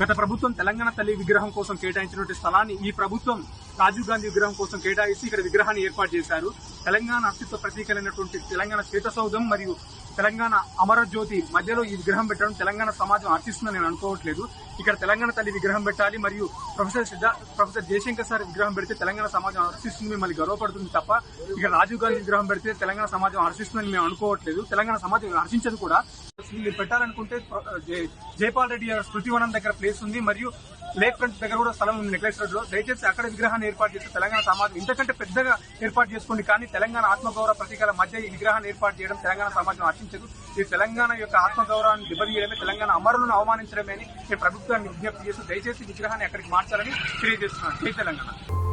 గత ప్రభుత్వం తెలంగాణ తల్లి విగ్రహం కోసం కేటాయించినటువంటి స్థలాన్ని ఈ ప్రభుత్వం రాజీవ్ గాంధీ విగ్రహం కోసం కేటాయించి ఇక్కడ విగ్రహాన్ని ఏర్పాటు చేశారు. తెలంగాణ అస్తిత్వ ప్రతీకలైనటువంటి తెలంగాణ శ్వేతసౌధం మరియు తెలంగాణ అమరజ్యోతి మధ్యలో ఈ విగ్రహం పెట్టడం తెలంగాణ సమాజం ఆర్టిస్తుందని నేను అనుకోవట్లేదు. ఇక్కడ తెలంగాణ తల్లి విగ్రహం పెట్టాలి మరియు ప్రొఫెసర్ సిద్ధా ప్రొఫెసర్ జయశంకర్ సార్ విగ్రహం పెడితే తెలంగాణ సమాజం హర్షిస్తుంది మిమ్మల్ని గర్వపడుతుంది తప్ప ఇక్కడ రాజీవ్ గాంధీ విగ్రహం పెడితే తెలంగాణ సమాజం హర్షిస్తుందని మేము అనుకోవట్లేదు. తెలంగాణ సమాజం హర్షించదు కూడా. మీరు పెట్టాలనుకుంటే జయపాల్ రెడ్డి గారి స్మృతివనం దగ్గర ప్లేస్ ఉంది మరియు లేక్ ఫ్రంట్ దగ్గర కూడా స్థలం ఉంది నెక్లెస్ రోడ్లో దయచేసి అక్కడ విగ్రహాన్ని ఏర్పాటు చేస్తే తెలంగాణ సమాజం ఇంతకంటే పెద్దగా ఏర్పాటు చేసుకోండి. కానీ తెలంగాణ ఆత్మగౌరవ ప్రతీకల మధ్య ఈ విగ్రహాన్ని ఏర్పాటు చేయడం తెలంగాణ సమాజం ఆశించదు ఇది తెలంగాణ యొక్క ఆత్మగౌరవాన్ని దెబ్బతీయడమే తెలంగాణ అమరులను అవమానించడమే అని ప్రభుత్వం ప్రభుత్వాన్ని విజ్ఞప్తి చేస్తూ దయచేసి విగ్రహాన్ని అక్కడికి మార్చాలని తెలియజేస్తున్నాను. జై తెలంగాణ.